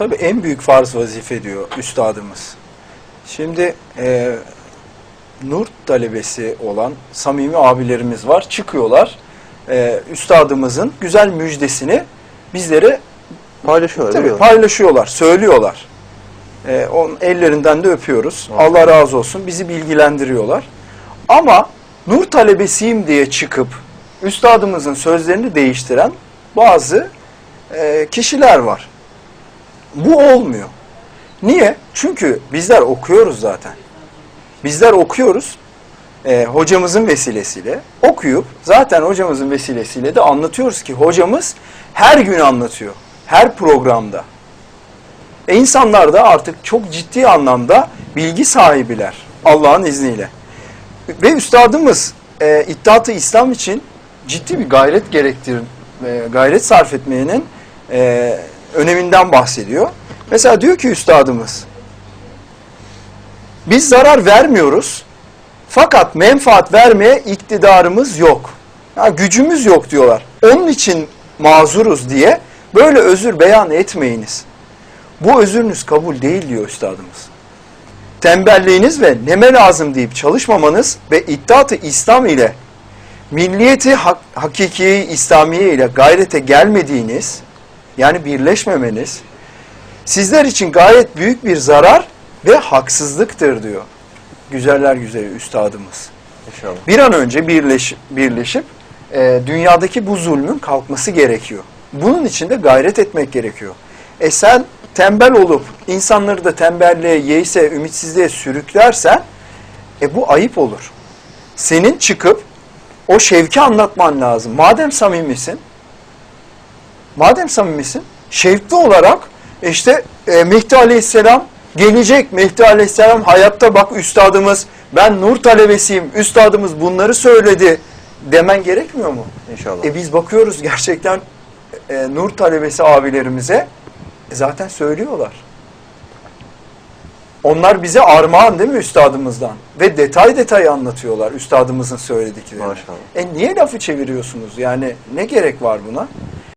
tabii en büyük farz vazife diyor üstadımız. Şimdi e, nur talebesi olan samimi abilerimiz var. Çıkıyorlar. E, üstadımızın güzel müjdesini bizlere Paylaşıyorlar tabii paylaşıyorlar, söylüyorlar. E, onun ellerinden de öpüyoruz. Evet. Allah razı olsun. Bizi bilgilendiriyorlar. Ama nur talebesiyim diye çıkıp üstadımızın sözlerini değiştiren bazı e, kişiler var. Bu olmuyor. Niye? Çünkü bizler okuyoruz zaten. Bizler okuyoruz. e, hocamızın vesilesiyle okuyup zaten hocamızın vesilesiyle de anlatıyoruz ki hocamız her gün anlatıyor. Her programda. E insanlar da artık çok ciddi anlamda bilgi sahibiler Allah'ın izniyle. Ve üstadımız e, İttihat-ı İslam için ciddi bir gayret gerektir, e, gayret sarf etmenin e, öneminden bahsediyor. Mesela diyor ki üstadımız, biz zarar vermiyoruz fakat menfaat vermeye iktidarımız yok. Ya gücümüz yok diyorlar. Onun için mazuruz diye böyle özür beyan etmeyiniz. Bu özürünüz kabul değil diyor üstadımız. Tembelliğiniz ve neme lazım deyip çalışmamanız ve iddiatı İslam ile milliyeti hak, hakiki İslamiye ile gayrete gelmediğiniz yani birleşmemeniz sizler için gayet büyük bir zarar ve haksızlıktır diyor. Güzeller güzeli üstadımız. İnşallah. Bir an önce birleş, birleşip e, dünyadaki bu zulmün kalkması gerekiyor. Bunun için de gayret etmek gerekiyor. E sen tembel olup insanları da tembelliğe, yeyse, ümitsizliğe sürüklersen e bu ayıp olur. Senin çıkıp o şevki anlatman lazım. Madem samimisin, madem samimisin, şevkli olarak işte e, Mehdi Aleyhisselam gelecek. Mehdi Aleyhisselam hayatta bak üstadımız, ben nur talebesiyim, üstadımız bunları söyledi demen gerekmiyor mu? İnşallah. E biz bakıyoruz gerçekten e, nur talebesi abilerimize e, zaten söylüyorlar. Onlar bize armağan değil mi üstadımızdan? Ve detay detay anlatıyorlar üstadımızın söylediklerini. Maşallah. E niye lafı çeviriyorsunuz? Yani ne gerek var buna?